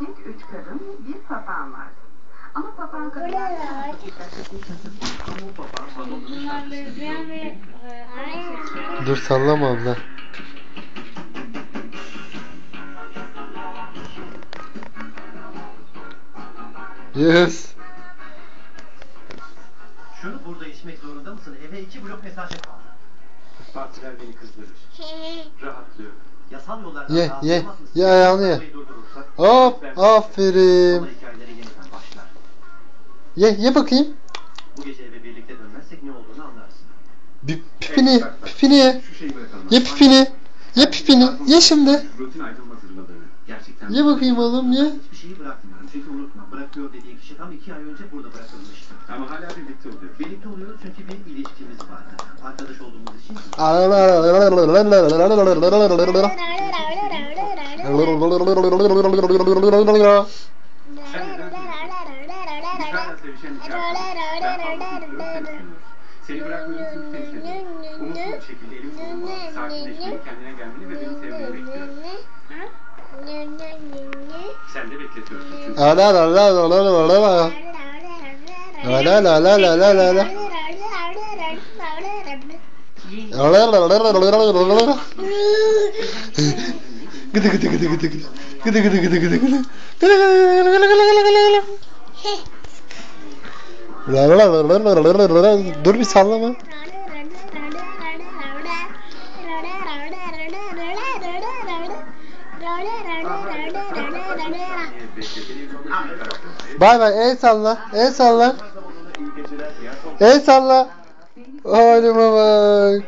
erkek, üç kadın, bir papağan var. Ama papağan kadınlar Bunlar lezbiyen ve homoseksüel. Dur sallama abla. Yes. Şunu burada içmek zorunda mısın? Eve iki blok mesafe kaldı. Partiler beni kızdırır. Rahatlıyorum. Yasal yollardan Ye, rahatsız ye. olmaz mısın? Ye ayağını ye. Hop aferin. hikayeleri yeniden başlar. Ye ye bakayım. Bu gece eve birlikte dönmezsek ne olduğunu anlarsın. Bir pipini, pipini ye. Ye pipini. Ye pipini. Ye şimdi. Rutin ayrılma zırvaları. Gerçekten. Ye bakayım oğlum ye. Hiçbir şeyi bırakmıyorum. Çünkü unutma bırakıyor dediği kişi tam iki ay önce burada bırakılmıştı. Ama hala birlikte oluyor. Birlikte oluyoruz çünkü bir ilişkimiz vardı. Arkadaş olduğumuz için seni seviyorum. Seni bırakmıyorum çünkü seni seviyorum. Umutlu bir şekilde elim kolum bağlı. Sakinleşmeni, kendine gelmeni ve beni sevmeni bekliyorum. Sen de bekletiyorsun çünkü. La la la la la la la la. La la la la la la la la. La la la la la la la la Gıdı gıdı gıdı gıdı gıdı. Gıdı gıdı gıdı gıdı gıdı. Gıdı gıdı gıdı gıdı gıdı gıdı gıdı gıdı. Dur bir sallama. Bay bay el salla. El salla. El salla. Oğluma bak.